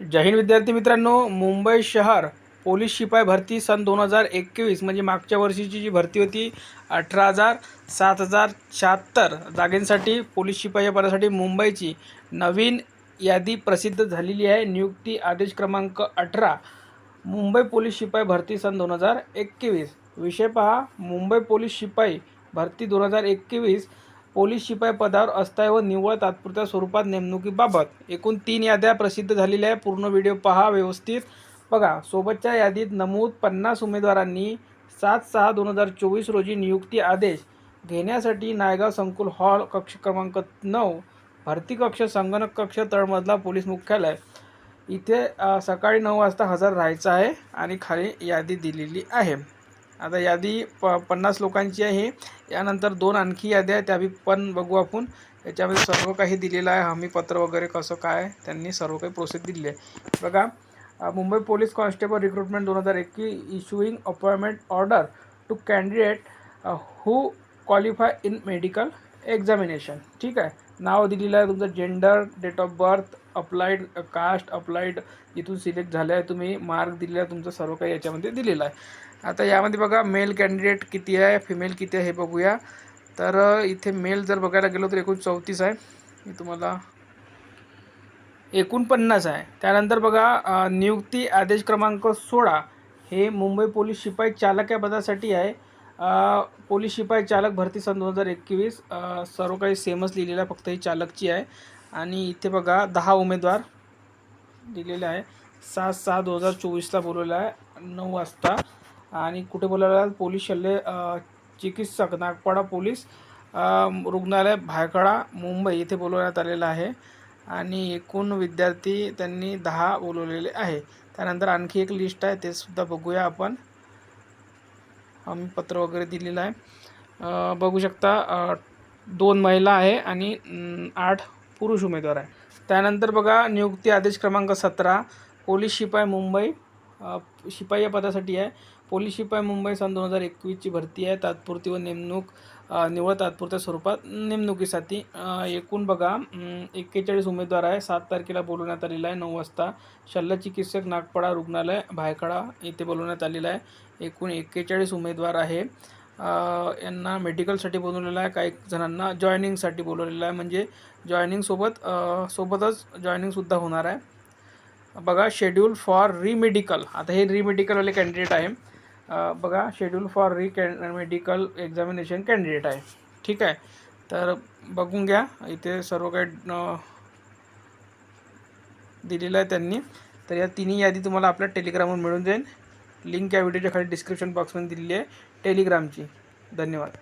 जय हिंद विद्यार्थी मित्रांनो मुंबई शहर पोलीस शिपाई भरती सन दोन हजार एकवीस म्हणजे मागच्या वर्षीची जी भरती होती अठरा हजार सात हजार शहात्तर जागेंसाठी पोलीस शिपाई पदासाठी मुंबईची नवीन यादी प्रसिद्ध झालेली आहे. नियुक्ती आदेश क्रमांक अठरा मुंबई पोलीस शिपाई भरती सन दोन हजार एकवीस. विषय पहा मुंबई पोलीस शिपाई भरती दोन हजार एकवीस पोलीस शिपाई पदावर अस्थायी व निव्वळ तात्पुरत्या स्वरूपात नेमणुकीबाबत एकूण तीन याद्या प्रसिद्ध झालेल्या आहे पूर्ण व्हिडिओ पहा व्यवस्थित. बघा सोबतच्या यादीत नमूद पन्नास उमेदवारांनी सात सहा दोन हजार चोवीस रोजी नियुक्ती आदेश घेण्यासाठी नायगाव संकुल हॉल कक्ष क्रमांक नऊ भरती कक्ष संगणक कक्ष तळमधला पोलीस मुख्यालय. इथे सकाळी नऊ वाजता हजर राहायचं आहे आणि खाली यादी दिलेली आहे. आता यादी प पन्नास लोकांची आहे. यानंतर दोन आणखी याद्या आहेत त्या बी पण बघू आपण. याच्यामध्ये सर्व काही दिलेलं आहे हमीपत्र वगैरे कसं काय त्यांनी सर्व काही प्रोसेस दिलेली आहे. बघा मुंबई पोलीस कॉन्स्टेबल रिक्रुटमेंट दोन हजार एकवीस issuing appointment order to candidate who qualify in medical examination ठीक आहे? नाव दिलेलं आहे तुमचं gender date of birth applied caste applied इथून सिलेक्ट झालं आहे. तुम्ही मार्क दिलेला आहे तुमचं सर्व काही याच्यामध्ये दिलेलं आहे. आता यामध्ये बघा मेल कॅन्डिडेट किती आहे फिमेल किती आहे हे बघूया. तर इथे मेल जर बघायला गेलो तर एकूण चौतीस आहे. मी तुम्हाला एकोणपन्नास आहे. त्यानंतर बघा नियुक्ती आदेश क्रमांक सोळा. हे मुंबई पोलीस शिपाई चालक या पदासाठी आहे. पोलीस शिपाई चालक भरती सन दोन हजार एकवीस. सर्व काही सेमच लिहिलेलं आहे फक्त ही चालकची आहे. आणि इथे बघा दहा उमेदवार दिलेले आहे. सात सहा दोन हजार चोवीसला बोलवलं आहे नऊ वाजता. आणि कुठे बोलावलं आहे? पोलीस शल्य चिकित्सक नागपाडा पोलीस रुग्णालय भायखळा मुंबई इथे बोलवण्यात आलेलं आहे. आणि एकूण विद्यार्थी त्यांनी दहा बोलवलेले आहे. त्यानंतर आणखी एक लिस्ट आहे ते सुद्धा बघूया आपण. आम्ही पत्र वगैरे दिलेलं आहे. बघू शकता दोन महिला आहे आणि आठ पुरुष उमेदवार आहे. त्यानंतर बघा नियुक्ती आदेश क्रमांक सतरा पोलीस शिपाई मुंबई शिपाई या पदासाठी आहे. पोलीस शिपाई मुंबई सन दोन हजार एकवीसची भरती आहे. तात्पुरती व नेमणूक निवड तात्पुरत्या स्वरूपात नेमणुकीसाठी एकूण बघा एक्केचाळीस उमेदवार आहे. सात तारखेला बोलवण्यात आलेलं आहे. नऊ वाजता शल्य चिकित्सक नागपाडा रुग्णालय भायखळा येथे बोलवण्यात आलेलं आहे. एकूण एक्केचाळीस उमेदवार आहे. यांना मेडिकलसाठी बोलवलेलं आहे. काही जणांना जॉईनिंगसाठी बोलवलेलं आहे. म्हणजे जॉईनिंगसोबत सोबतच जॉईनिंगसुद्धा होणार आहे. बघा शेड्यूल फॉर रीमेडिकल आता हे रीमेडिकलवाले कॅन्डिडेट आहे. बघा schedule for re medical examination candidate आहे. ठीक आहे? तर बघून घ्या. इथे सर्व काही दिलेलं आहे त्यांनी. तर या तिन्ही यादी तुम्हाला आपल्या टेलिग्रामवर मिळून जाईल. लिंक या व्हिडिओच्या खाली डिस्क्रिप्शन बॉक्समध्ये दिलेली आहे. टेलिग्रामची धन्यवाद.